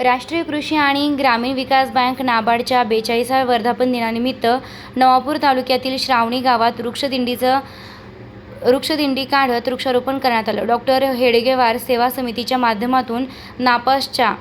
राष्ट्रीय कृषी आणि ग्रामीण विकास बँक नाबार्डच्या बेचाळीसाव्या वर्धापन दिनानिमित्त नवापूर तालुक्यातील श्रावणी गावात वृक्षदिंडीचं वृक्षदिंडी काढत वृक्षारोपण करण्यात आलं. डॉक्टर हेडगेवार सेवा समितीच्या माध्यमातून नापासच्या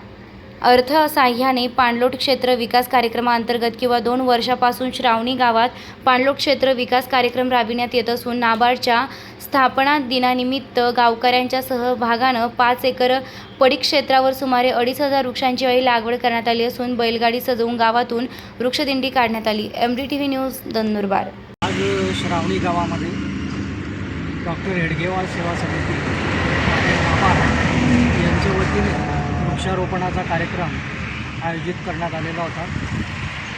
अर्थसाह्याने पाणलोट क्षेत्र विकास कार्यक्रमाअंतर्गत किंवा दोन वर्षापासून श्रावणी गावात पाणलोट क्षेत्र विकास कार्यक्रम राबविण्यात येत असून नाबार्डच्या स्थापना दिनानिमित्त गावकऱ्यांच्या सहभागानं पाच एकर पडीक क्षेत्रावर सुमारे अडीच हजार वृक्षांची अळी लागवड करण्यात आली असून बैलगाडी सजवून गावातून वृक्षदिंडी काढण्यात आली. M D T V news Nandurbar आज श्रावणी गावामध्ये डॉक्टर हेडगेवार सेवा समिती यांच्या वतीने वृक्षारोपणाचा कार्यक्रम आयोजित करण्यात आलेला होता.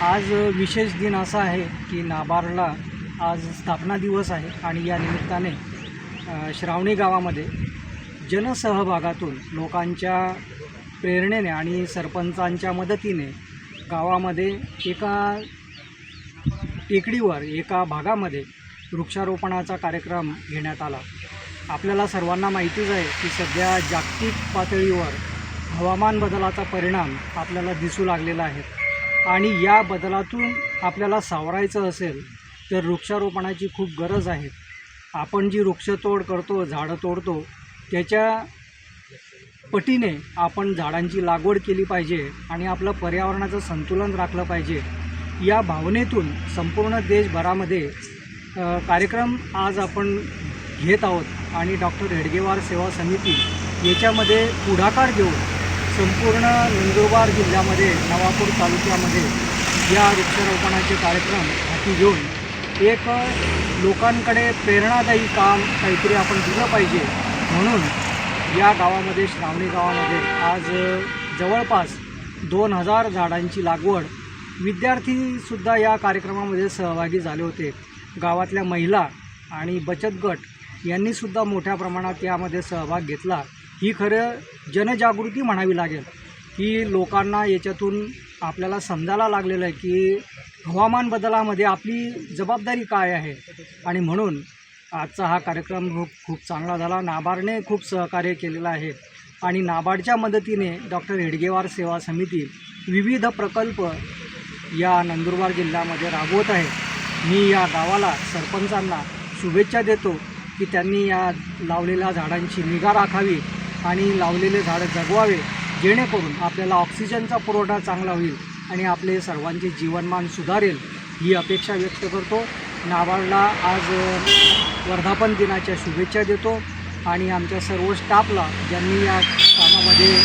आज विशेष दिन असा आहे की नाबार्डला आज स्थापना दिवस आहे आणि या निमित्ताने श्रावणी गावामध्ये जनसहभागातून लोकांच्या प्रेरणेने आणि सरपंचांच्या मदतीने गावामध्ये एका टेकडीवर एका भागामध्ये वृक्षारोपणाचा कार्यक्रम घेण्यात आला. आपल्याला सर्वांना माहितीच आहे की सध्या जागतिक पातळीवर हवामान बदलाचा परिणाम आपल्याला दिसू लागलेला आहे. आणि या बदलातून आपल्याला सावरायचं असेल तर वृक्षारोपणाची खूप गरज आहे. आपण जी वृक्षतोड करतो झाडं तोडतो त्याच्या पटीने आपण झाडांची लागवड केली पाहिजे आणि आपलं पर्यावरणाचं संतुलन राखलं पाहिजे. या भावनेतून संपूर्ण देशभरामध्ये कार्यक्रम आज आपण घेत आहोत आणि डॉक्टर हेडगेवार सेवा समिती याच्यामध्ये पुढाकार घेऊन संपूर्ण नंदुरबार जिल्ह्यामध्ये नवापूर तालुक्यामध्ये या वृक्षारोपणाचे कार्यक्रम हाती घेऊन एक लोकांकडे प्रेरणादायी काम काहीतरी आपण दिलं पाहिजे. म्हणून या गावामध्ये श्रावणी गावामध्ये आज जवळपास दोन हजार झाडांची लागवड विद्यार्थीसुद्धा या कार्यक्रमामध्ये सहभागी झाले होते. गावातल्या महिला आणि बचत गट यांनीसुद्धा मोठ्या प्रमाणात यामध्ये सहभाग घेतला. ही खरं जनजागृती म्हणावी लागेल की लोकांना याच्यातून आपल्याला समजायला लागलेलं आहे की हवामान बदलामध्ये आपली जबाबदारी काय आहे? आणि म्हणून आजचा हा कार्यक्रम खूप खूप चांगला झाला. नाबार्डने खूप सहकार्य केलेलं आहे. आणि नाबार्डच्या मदतीने डॉक्टर हेडगेवार सेवा समिती विविध प्रकल्प या नंदुरबार जिल्ह्यामध्ये राबवत आहे. मी या गावाला सरपंचांना शुभेच्छा देतो की त्यांनी या लावलेल्या झाडांची निगा राखावी. आणि लावलेले झाडं जगवावे जेणेकरून आपल्याला ऑक्सिजनचा पुरवठा चांगला होईल आणि आपले सर्वांचे जीवनमान सुधारेल ही अपेक्षा व्यक्त करतो. नाबार्डला आज वर्धापन दिनाच्या शुभेच्छा देतो आणि आमच्या सर्व स्टाफला ज्यांनी या कामामध्ये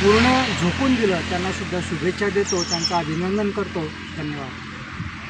पूर्ण झोकून दिलं त्यांनासुद्धा शुभेच्छा देतो. त्यांचं अभिनंदन करतो. धन्यवाद.